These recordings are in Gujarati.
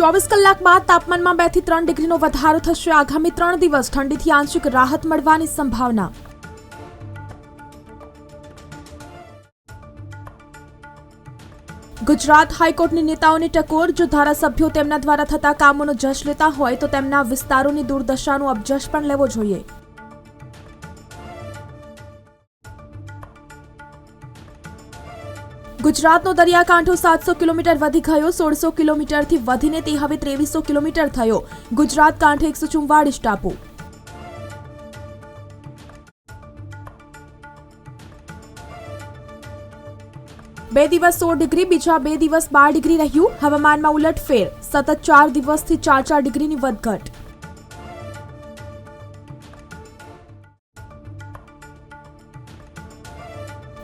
ચોવીસ કલાક બાદ તાપમાનમાં બેથી ત્રણ ડિગ્રીનો વધારો થશે. આગામી ત્રણ દિવસ ઠંડીથી આંશિક રાહત મળવાની સંભાવના. ગુજરાત હાઈકોર્ટની નેતાઓની ટકોર, જો ધારાસભ્યો તેમના દ્વારા થતા કામોનો જશ લેતા હોય તો તેમના વિસ્તારોની દુર્દશાનો અબજશ પણ લેવો જોઈએ. ગુજરાતનો દરિયાકાંઠો સાતસો કિલોમીટર વધી ગયો, સોળસો કિલોમીટરથી વધીને તે હવે ત્રેવીસો કિલોમીટર થયો. ગુજરાત કાંઠે એકસો ચુમ્વાળીસ ટાપુ. બે દિવસ સોળ ડિગ્રી, બીજા બે દિવસ બાર ડિગ્રી રહ્યું. હવામાનમાં ઉલટફેર. સતત ચાર દિવસથી ચાર ચાર ડિગ્રીની વધઘટ.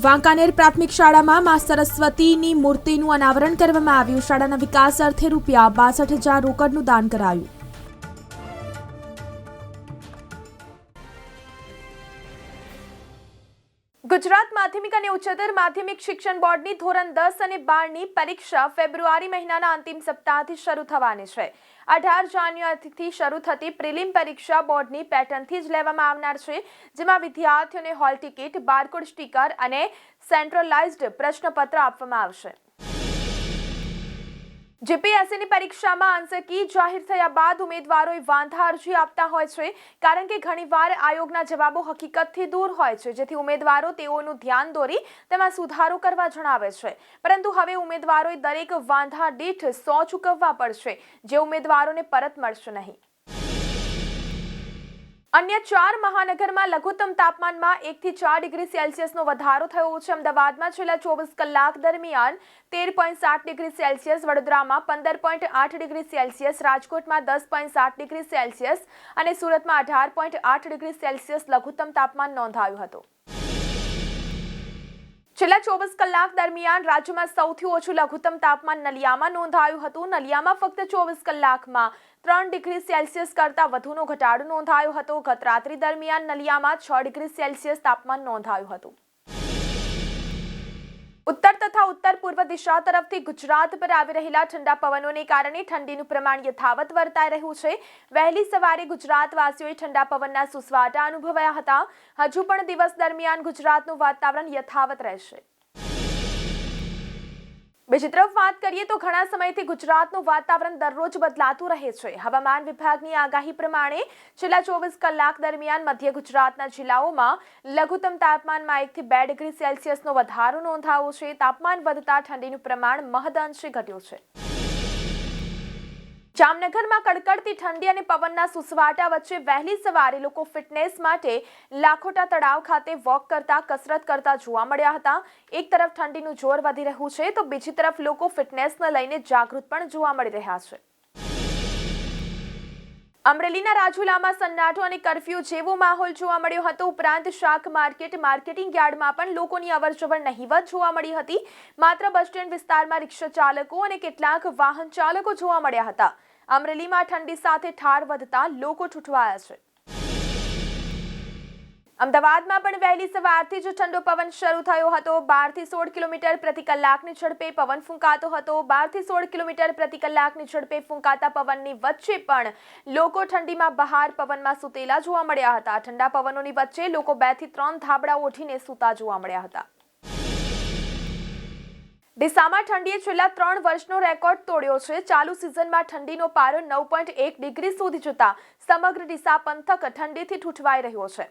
વાંકાનેર પ્રાથમિક શાળામાં મા સરસ્વતીની મૂર્તિનું અનાવરણ કરવામાં આવ્યું. શાળાના વિકાસ અર્થે રૂપિયા બાસઠ હજાર રોકડનું દાન કરાયું. ગુજરાત માધ્યમિક અને ઉચ્ચતર માધ્યમિક શિક્ષણ બોર્ડની ધોરણ દસ અને બારની પરીક્ષા ફેબ્રુઆરી મહિનાના અંતિમ સપ્તાહથી શરૂ થવાની છે. અઢાર જાન્યુઆરીથી શરૂ થતી પ્રિલિમ પરીક્ષા બોર્ડની પેટર્નથી જ લેવામાં આવનાર છે, જેમાં વિદ્યાર્થીઓને હોલ ટિકિટ, બારકોડ સ્ટીકર અને સેન્ટ્રલાઇઝ્ડ પ્રશ્નપત્ર આપવામાં આવશે. જીપીએસસીની પરીક્ષામાં આન્સર કી જાહેર થયા બાદ ઉમેદવારોએ વાંધા અરજી આપતા હોય છે, કારણ કે ઘણીવાર આયોગના જવાબો હકીકતથી દૂર હોય છે, જેથી ઉમેદવારો તેઓનું ધ્યાન દોરી તેમાં સુધારો કરવા જણાવે છે. પરંતુ હવે ઉમેદવારોએ દરેક વાંધા દીઠ સો ચૂકવવા પડશે, જે ઉમેદવારોને પરત મળશે નહીં. અન્ય ચાર મહાનગરમાં લઘુત્તમ તાપમાનમાં એકથી ચાર ડિગ્રી સેલ્સિયસનો વધારો થયો છે. અમદાવાદમાં છેલ્લા ચોવીસ કલાક દરમિયાન તેર પોઈન્ટ સાત ડિગ્રી સેલ્સિયસ, વડોદરામાં પંદર પોઈન્ટ આઠ ડિગ્રી સેલ્સિયસ, રાજકોટમાં દસ પોઈન્ટ સાત ડિગ્રી સેલ્સિયસ અને સુરતમાં અઢાર પોઈન્ટ આઠ ડિગ્રી સેલ્સિયસ લઘુત્તમ તાપમાન નોંધાયું હતું. છેલ્લા ચોવીસ કલાક દરમિયાન રાજ્યમાં સૌથી ઓછું લઘુત્તમ તાપમાન નલિયામાં નોંધાયું હતું. નલિયામાં ફક્ત ચોવીસ કલાકમાં ત્રણ ડિગ્રી સેલ્સિયસ કરતાં વધુનો ઘટાડો નોંધાયો હતો. ગત રાત્રિ દરમિયાન નલિયામાં છ ડિગ્રી સેલ્સિયસ તાપમાન નોંધાયું હતું. ઉત્તર તથા ઉત્તર પૂર્વ દિશા તરફથી ગુજરાત પર આવી રહેલા ઠંડા પવનોને કારણે ઠંડીનું પ્રમાણ યથાવત વર્તાઈ રહ્યું છે. વહેલી સવારે ગુજરાતવાસીઓએ ઠંડા પવનના સુસવાટા અનુભવ્યા હતા. હજુ પણ દિવસ દરમિયાન ગુજરાતનું વાતાવરણ યથાવત રહેશે. બીજી તરફ વાત કરીએ તો ઘણા સમયથી ગુજરાતનું વાતાવરણ દરરોજ બદલાતું રહે છે. હવામાન વિભાગની આગાહી પ્રમાણે છેલ્લા ચોવીસ કલાક દરમિયાન મધ્ય ગુજરાતના જિલ્લાઓમાં લઘુત્તમ તાપમાનમાં એકથી બે ડિગ્રી સેલ્સિયસનો વધારો નોંધાયો છે. તાપમાન વધતા ઠંડીનું પ્રમાણ મહદઅંશે ઘટ્યું છે. જામનગરમાં કડકડતી ઠંડી અને પવનના સુસવાટા વચ્ચે વહેલી સવારે લોકો ફિટનેસ માટે લાખોટા તળાવ ખાતે વોક કરતા, કસરત કરતા જોવા મળ્યા હતા. એક તરફ ઠંડીનું જોર વધી રહ્યું છે, તો બીજી તરફ લોકો ફિટનેસને લઈને જાગૃત પણ જોવા મળી રહ્યા છે. અમરેલીના રાજુલામાં સન્નાટો અને કરફ્યુ જેવો માહોલ જોવા મળ્યો હતો. ઉપરાંત શાક માર્કેટ, માર્કેટિંગ યાર્ડમાં પણ લોકોની અવરજવર નહીવત જોવા મળી હતી. માત્ર બસ સ્ટેન્ડ વિસ્તારમાં રિક્ષા ચાલકો અને કેટલાક વાહન ચાલકો જોવા મળ્યા હતા. અમરેલીમાં ઠંડી સાથે ઠાર વધતા લોકો ઠૂઠવાયા છે. અમદાવાદમાં પણ વહેલી સવારથી જ ઠંડો પવન શરૂ થયો હતો. બારથી સોળ કિલોમીટર પ્રતિ કલાકની ઝડપે પવન ફૂંકાતો હતો. બારથી સોળ કિલોમીટર પ્રતિ કલાકની ઝડપે ફૂંકાતા પવનની વચ્ચે પણ લોકો ઠંડીમાં બહાર પવનમાં સૂતેલા જોવા મળ્યા હતા. ઠંડા પવનોની વચ્ચે લોકો બેથી ત્રણ ધાબળા ઓઢીને સૂતા જોવા મળ્યા હતા. ડીસામાં ઠંડીએ છેલ્લા ત્રણ વર્ષનો રેકોર્ડ તોડ્યો છે. ચાલુ સિઝનમાં ઠંડીનો પારો નવ પોઈન્ટ એક ડિગ્રી સુધી જતા સમગ્ર ડીસા પંથક ઠંડીથી ઠૂઠવાઈ રહ્યો છે.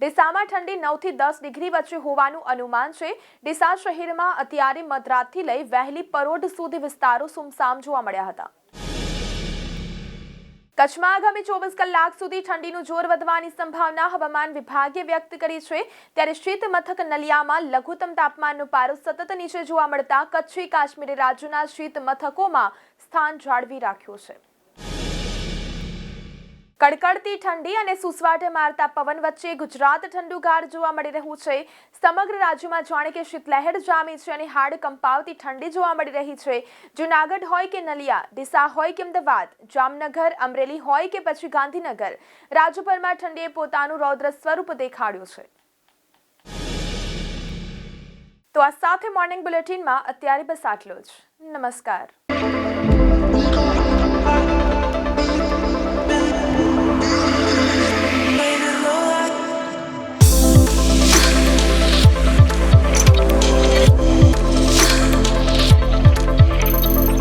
ડીસામાં ઠંડી નવથી દસ ડિગ્રી વચ્ચે હોવાનું અનુમાન છે. ડીસા શહેરમાં અત્યારે મધરાતથી લઈ વહેલી પરોઢ સુધી વિસ્તારો સુમસામ જોવા મળ્યા હતા. કચ્છમાં આગામી ચોવીસ કલાક સુધી ઠંડીનું જોર વધવાની સંભાવના હવામાન વિભાગે વ્યક્ત કરી છે. ત્યારે શીત મથક નલિયામાં લઘુત્તમ તાપમાનનો પારો સતત નીચે જોવા મળતા કચ્છી કાશ્મીરી રાજ્યોના શીત મથકોમાં સ્થાન જાળવી રાખ્યું છે. કડકડતી ઠંડી અને સુસવાટે મારતા પવન વચ્ચે ગુજરાત ઠંડુગાર જોવા મળી રહ્યું છે. સમગ્ર રાજ્યમાં જાણે કે શીતલહેર જામી છે અને હાડ કંપાવતી ઠંડી જોવા મળી રહી છે. જુનાગઢ હોય કે નલિયા, ડીસા હોય કે અમદાવાદ, જામનગર, અમરેલી હોય કે પછી ગાંધીનગર, રાજ્યભરમાં ઠંડીએ પોતાનું રૌદ્ર સ્વરૂપ દેખાડ્યું છે. તો આ સાથે મોર્નિંગ બુલેટિનમાં અત્યારે બસ આટલો જ. નમસ્કાર.